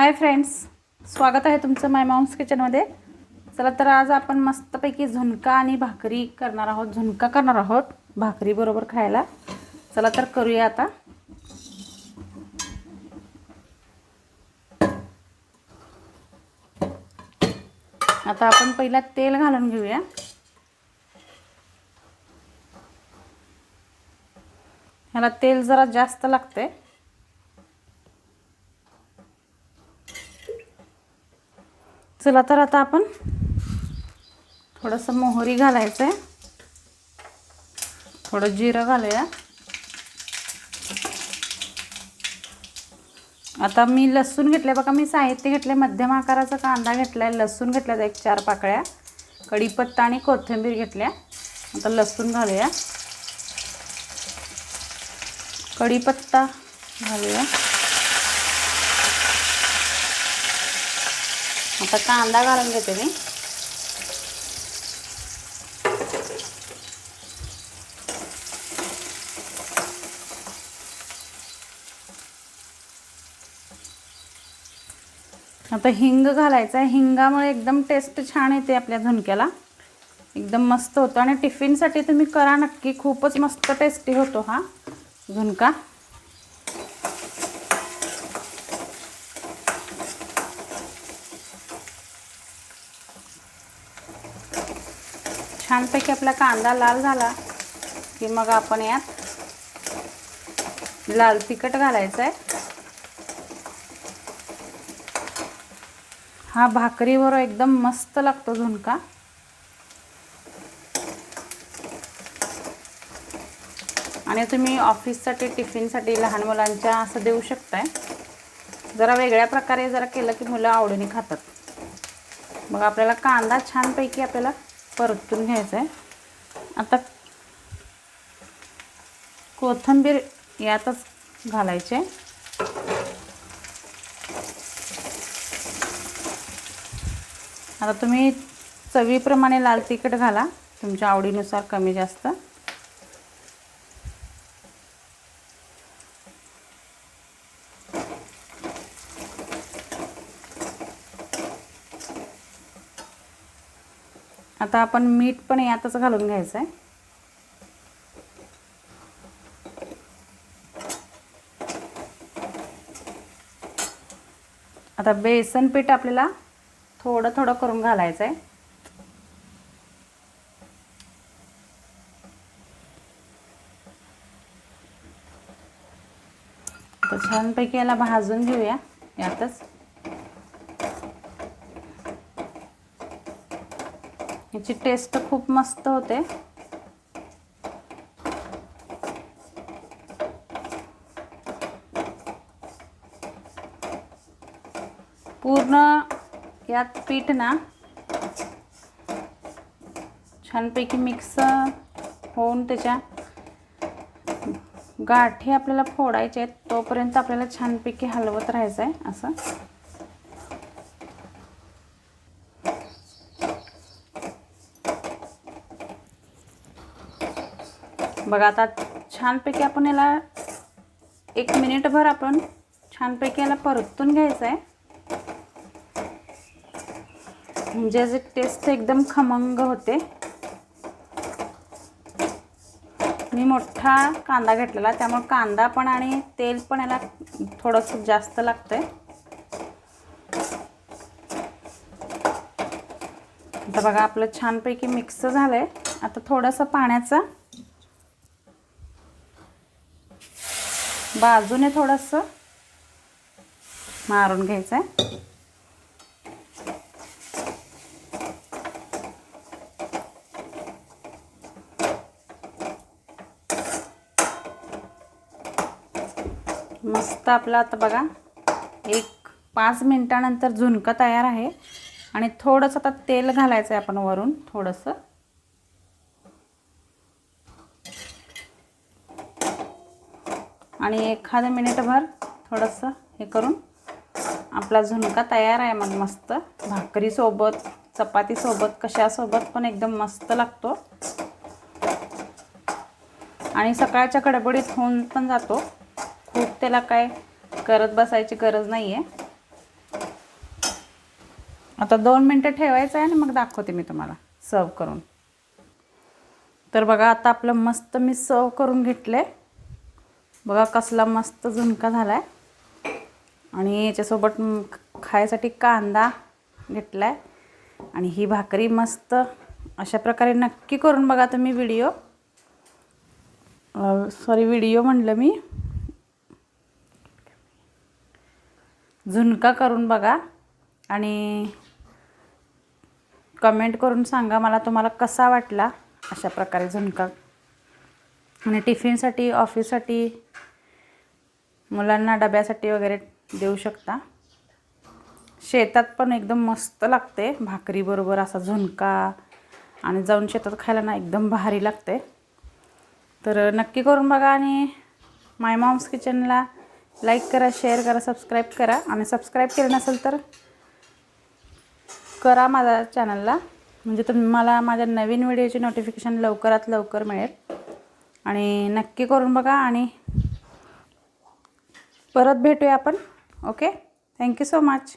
Hi friends स्वागत आहे तुमचं माय माऊन्स किचनमध्ये चला तर आज आपण मस्तपैकी झुणका आणि भाकरी करणार आहोत. झुणका करणार आहोत भाकरी बरोबर खायला. चला तर करूया आता. आता आपण पहिला तेल घालून घेऊया. ह्याला तेल जरा जास्त लागते चला तर आता आपण थोडंसं मोहरी घालायचं आहे. थोडं जिरं घालूया. आता मी लसूण घेतले बघा मी साहित्य घेतले मध्यम आकाराचा कांदा घेतला आहे लसूण घेतल्या एक चार पाकळ्या कढीपत्ता आणि कोथिंबीर घेतल्या. आता लसूण घालूया. कढीपत्ता घालूया. आता कांदा घालून घेते मी आता हिंग घालायचा आहे हिंगामुळे एकदम टेस्ट छान येते आपल्या झुणक्याला एकदम मस्त होतं. आणि टिफिनसाठी तुम्ही करा नक्की. खूपच मस्त टेस्टी होतो हा झुणका छानपैकी आपला कांदा लाल झाला की मग आपण यात लाल तिखट घालायचं आहे हा भाकरीवर एकदम मस्त लागतो झुणका. आणि तुम्ही ऑफिससाठी टिफिनसाठी लहान मुलांच्या असं देऊ शकताय. जरा वेगळ्या प्रकारे जरा केलं की मुलं आवडीने खातात. मग आपल्याला कांदा छानपैकी आपल्याला परतून घ्यायचं आहे आता कोथिंबीर यातच घालायचे. आता तुम्ही चवीप्रमाणे लाल तिखट घाला. तुमच्या आवडीनुसार कमी जास्त. आता आपण मीठ पण यातच घालून घ्यायचं आहे आता बेसन पीठ आपल्याला थोडं थोडं करून घालायचं आहे तर छानपैकी याला भाजून घेऊया यातच. याची टेस्ट खूप मस्त होते. पूर्ण यात पीठ ना छानपैकी मिक्स होऊन त्याच्या गाठी आपल्याला फोडायचे आहेत तोपर्यंत आपल्याला छानपैकी हलवत राहायचं आहे असं. बघा आता छानपैकी आपण याला एक मिनिटभर आपण छानपैकी याला परतून घ्यायचं आहे म्हणजे जे टेस्ट एकदम खमंग होते. मी मोठा कांदा घेतलेला त्यामुळे कांदा पण आणि तेल पण याला थोडंसं जास्त लागतंय. आता बघा आपलं छानपैकी मिक्स झालंय. आता थोडंसं पाण्याचं बाजूने थोडंसं मारून घ्यायचं आहे मस्त आपलं आता बघा एक पाच मिनटानंतर झुणका तयार आहे. आणि थोडंसं आता तेल घालायचं आहे आपण वरून थोडंसं. आणि एखादं मिनिटभर थोडंसं हे करून आपला झुणका तयार आहे मग मस्त. भाकरीसोबत चपातीसोबत कशासोबत पण एकदम मस्त लागतो. आणि सकाळच्या गडबडीत होऊन पण जातो. खूप त्याला काय करत बसायची गरज नाही आहे आता दोन मिनटं ठेवायचं आहे आणि मग दाखवते मी तुम्हाला सर्व करून. तर बघा आता आपलं मस्त मी सर्व करून घेतलं. आहे बघा कसला मस्त झुणका झाला आहे आणि याच्यासोबत खायसाठी कांदा घेतला आहे आणि ही भाकरी मस्त अशा प्रकारे नक्की करून बघा तुम्ही व्हिडिओ. सॉरी व्हिडिओ म्हणलं मी. झुणका करून बघा. आणि कमेंट करून सांगा मला तुम्हाला कसा वाटला अशा प्रकारे झुणका आणि टिफिनसाठी ऑफिससाठी मुलांना डब्यासाठी वगैरे देऊ शकता. शेतात पण एकदम मस्त लागते. भाकरीबरोबर असा झुणका आणि जाऊन शेतात खायला ना एकदम भारी लागते. तर नक्की करून बघा आणि माय मॉम्स किचनला लाईक करा शेअर करा सबस्क्राईब करा. आणि सबस्क्राईब केलं नसेल तर करा माझ्या चॅनलला म्हणजे तुम्ही मला माझ्या नवीन व्हिडिओची नोटिफिकेशन लवकरात लवकर मिळेल. आणि नक्की करून बघा आणि परत भेटूया आपण. Okay thank you so much